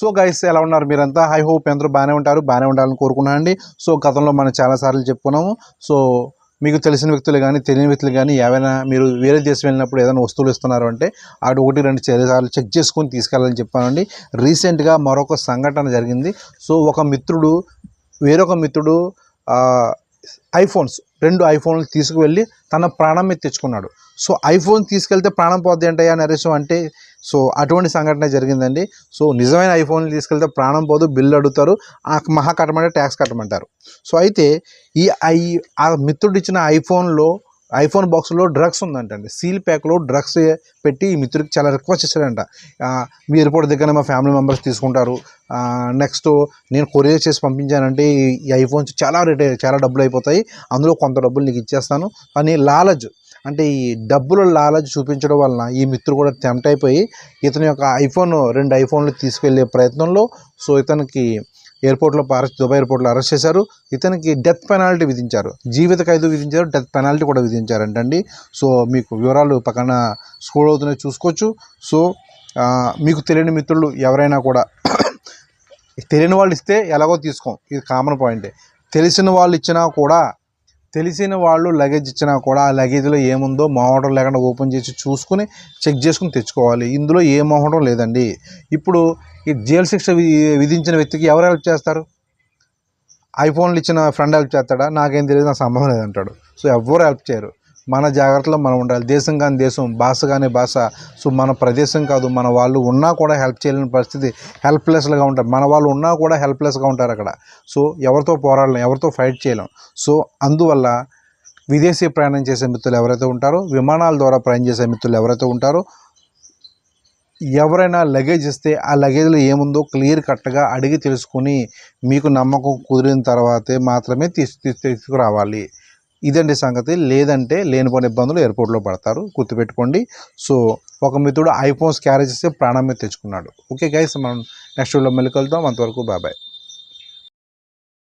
So guys ఎలా ఉన్నారు మీరంతా? ఐ హోప్ ఎందరూ బాగానే ఉంటారు బాగానే ఉండాలని కోరుకున్నాను అండి సో గతంలో మనం చాలాసార్లు చెప్పుకున్నాము. సో మీకు తెలిసిన వ్యక్తులు కానీ తెలియని వ్యక్తులు కానీ ఏవైనా మీరు వేరే దేశం వెళ్ళినప్పుడు ఏదైనా వస్తువులు ఇస్తున్నారు అంటే అటు ఒకటి రెండు సార్లు చెక్ చేసుకొని తీసుకెళ్ళాలని చెప్పానండి. రీసెంట్గా మరొక సంఘటన జరిగింది. సో ఒక మిత్రుడు వేరొక మిత్రుడు ఐఫోన్స్ రెండు ఐఫోన్లు తీసుకువెళ్ళి తన ప్రాణం మీద తెచ్చుకున్నాడు. సో ఐఫోన్ తీసుకెళ్తే ప్రాణం పోద్ది అంటయ్యా నరేశం అంటే సో అటువంటి సంఘటన జరిగిందండి. సో నిజమైన ఐఫోన్లు తీసుకెళ్తే ప్రాణం పోదు బిల్లు అడుగుతారు ఆ మహా కట్టమంటే ట్యాక్స్ కట్టమంటారు. సో అయితే ఈ ఐ ఆ మిత్రుడు ఇచ్చిన ఐఫోన్లో ఐఫోన్ బాక్స్లో డ్రగ్స్ ఉందంటండి. సీల్ ప్యాక్లో డ్రగ్స్ పెట్టి ఈ మిత్రుడికి చాలా రిక్వెస్ట్ చేశాడంట. మీ ఎయిర్పోర్ట్ దగ్గర మా ఫ్యామిలీ మెంబర్స్ తీసుకుంటారు. నెక్స్ట్ నేను కొరియర్ చేసి పంపించానంటే ఈ- ఈ ఐఫోన్స్ చాలా రేట్ చాలా డబ్బులు అయిపోతాయి. అందులో కొంత డబ్బులు నీకు ఇచ్చేస్తాను. కానీ లాలజ్ అంటే ఈ డబ్బుల లాలజ్ చూపించడం వలన ఈ మిత్రుడు కూడా టెంప్ట్ అయిపోయి ఇతని యొక్క ఐఫోన్ రెండు ఐఫోన్లు తీసుకెళ్ళే ప్రయత్నంలో సో ఇతనికి ఎయిర్పోర్ట్లో అరెస్ట్ దుబాయ్ ఎయిర్పోర్ట్లో అరెస్ట్ చేశారు. ఇతనికి డెత్ పెనాల్టీ విధించారు. జీవిత ఖైదు విధించారు. డెత్ పెనాల్టీ కూడా విధించారంటండి. సో మీకు వివరాలు పక్కన స్కూల్ అవుతున్నాయి చూసుకోవచ్చు. సో మీకు తెలియని మిత్రులు ఎవరైనా కూడా తెలియని వాళ్ళు ఇస్తే ఎలాగో తీసుకోం. ఇది కామన్ పాయింటే. తెలిసిన వాళ్ళు ఇచ్చినా కూడా తెలిసిన వాళ్ళు లగేజ్ ఇచ్చినా కూడా ఆ లగేజ్లో ఏముందో మోహటం లేకుండా ఓపెన్ చేసి చూసుకుని చెక్ చేసుకుని తెచ్చుకోవాలి. ఇందులో ఏ మోహటం లేదండి. ఇప్పుడు ఈ జైలు శిక్ష వి- విధించిన వ్యక్తికి ఎవరు హెల్ప్ చేస్తారు? ఐఫోన్లు ఇచ్చిన ఫ్రెండ్ హెల్ప్ చేస్తాడా? నాకేం తెలియదు నాకు సంబంధం లేదంటాడు. సో ఎవ్వరు హెల్ప్ చేయరు. మన జాగ్రత్తలో మనం ఉండాలి. దేశం కాని దేశం భాష కానీ భాష. సో మన ప్రదేశం కాదు మన వాళ్ళు ఉన్నా కూడా హెల్ప్ చేయలేని పరిస్థితి. హెల్ప్లెస్గా ఉంటారు. మన వాళ్ళు ఉన్నా కూడా హెల్ప్లెస్గా ఉంటారు అక్కడ. సో ఎవరితో పోరాడలేం ఎవరితో ఫైట్ చేయలేం. సో అందువల్ల విదేశీ ప్రయాణం చేసే మిత్రులు ఎవరైతే ఉంటారో విమానాల ద్వారా ప్రయాణం చేసే మిత్రులు ఎవరైతే ఉంటారో ఎవరైనా లగేజ్ ఇస్తే ఆ లగేజ్లో ఏముందో క్లియర్ కట్గా అడిగి తెలుసుకొని మీకు నమ్మకం కుదిరిన తర్వాతే మాత్రమే తీసుకురావాలి. ఇదండి సంగతి. లేదంటే లేనిపోని ఇబ్బందులు ఎయిర్పోర్ట్లో పడతారు. గుర్తుపెట్టుకోండి. సో ఒక మిత్రుడు ఐఫోన్స్ క్యారీ చేస్తే ప్రాణం మీద తెచ్చుకున్నాడు. ఓకే గైస్ మనం నెక్స్ట్ వీడియో మళ్ళీ కలుద్దాం. అంతవరకు బాబాయ్